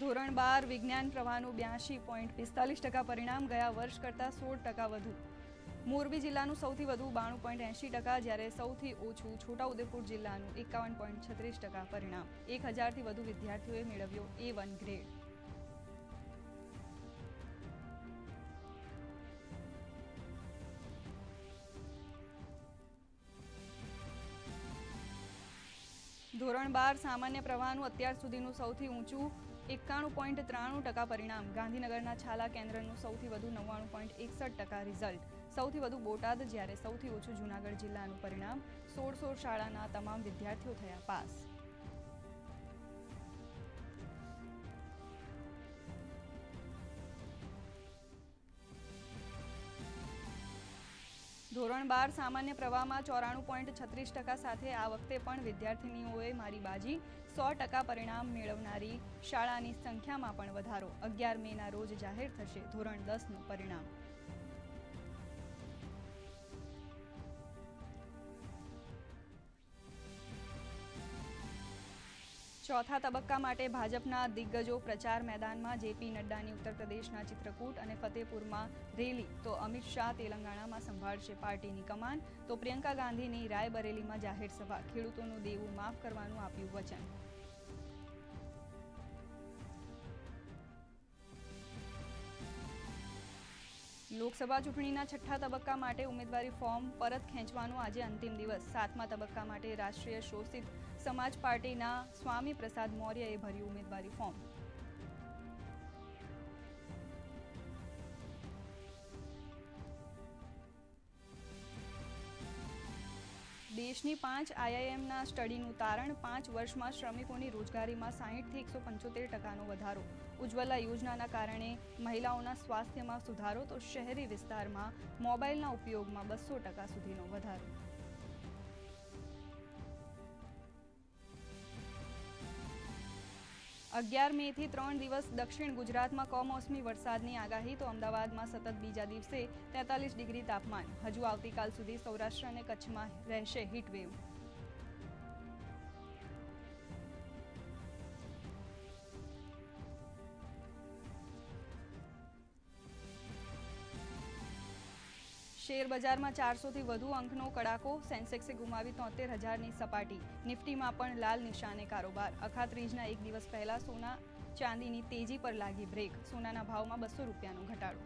ધોરણ બાર વિજ્ઞાન પ્રવાહનું બ્યાસી પોઈન્ટ પિસ્તાલીસ ટકા પરિણામ ગયા વર્ષ કરતાં સોળ ટકા વધુ. મોરબી જિલ્લાનું સૌથી વધુ બાણું પોઈન્ટ એંશી ટકા, જ્યારે સૌથી ઓછું છોટાઉદેપુર જિલ્લાનું એકાવન પોઈન્ટ છત્રીસ ટકા પરિણામ. એક હજારથી વધુ વિદ્યાર્થીઓએ મેળવ્યો એ વન ગ્રેડ ધોરણ બાર સામાન્ય પ્રવાહનું અત્યાર સુધીનું સૌથી ઊંચું એકાણું પોઈન્ટ ત્રાણું ટકા પરિણામ. ગાંધીનગરના છાલા કેન્દ્રનું સૌથી વધુ નવ્વાણું પોઈન્ટ એકસઠ ટકા રિઝલ્ટ. સૌથી વધુ બોટાદ જ્યારે સૌથી ઓછું જૂનાગઢ જિલ્લાનું પરિણામ સોળ સોળ શાળાના તમામ વિદ્યાર્થીઓ થયા પાસ. ધોરણ બાર સામાન્ય પ્રવાહમાં ચોરાણું પોઈન્ટ છત્રીસ ટકા સાથે આ વખતે પણ વિદ્યાર્થિનીઓએ મારી બાજી સો ટકા પરિણામ મેળવનારી શાળાની સંખ્યામાં પણ વધારો. અગિયાર મેના રોજ જાહેર થશે ધોરણ દસનું પરિણામ. ચોથા તબક્કા માટે ભાજપના દિગ્ગજો પ્રચાર મેદાનમાં જેપી નડ્ડાની ઉત્તર પ્રદેશના ચિત્રકૂટ અને ફતેપુરમાં રેલી. તો અમિત શાહ તેલંગાણામાં સંભાળશે પાર્ટીની કમાન. તો પ્રિયંકા ગાંધીની રાયબરેલીમાં જાહેર સભા ખેડૂતોનું દેવું માફ કરવાનું આપ્યું વચન. લોકસભા ચૂંટણીના છઠ્ઠા તબક્કા માટે ઉમેદવારી ફોર્મ પરત ખેંચવાનો આજે અંતિમ દિવસ. સાતમા તબક્કા માટે રાષ્ટ્રીય શોષિત સમાજ પાર્ટીના સ્વામી પ્રસાદ મૌર્યએ ભર્યું ઉમેદવારી ફોર્મ. દેશની પાંચ આઈઆઈએમના સ્ટડીનું તારણ પાંચ વર્ષમાં શ્રમિકોની રોજગારીમાં સાહીઠથી એકસો પંચોતેર ટકાનો વધારો. ઉજ્જવલા યોજનાના કારણે મહિલાઓના સ્વાસ્થ્યમાં સુધારો, તો શહેરી વિસ્તારમાં મોબાઈલના ઉપયોગમાં બસો ટકા સુધીનો વધારો. અગિયાર મેથી ત્રણ દિવસ દક્ષિણ ગુજરાતમાં કમોસમી વરસાદની આગાહી, તો અમદાવાદમાં સતત બીજા દિવસે તેતાલીસ ડિગ્રી તાપમાન. હજુ આવતીકાલ સુધી સૌરાષ્ટ્ર અને કચ્છમાં રહેશે હીટવેવ શેર બજારમાં ચારસોથી વધુ અંકનો કડાકો, સેન્સેક્સે ગુમાવી તોતેર હજારની સપાટી, નિફ્ટીમાં પણ લાલ નિશાને કારોબાર. અખાત્રીજના એક દિવસ પહેલા સોના ચાંદીની તેજી પર લાગી બ્રેક. સોનાના ભાવમાં બસો રૂપિયાનો ઘટાડો.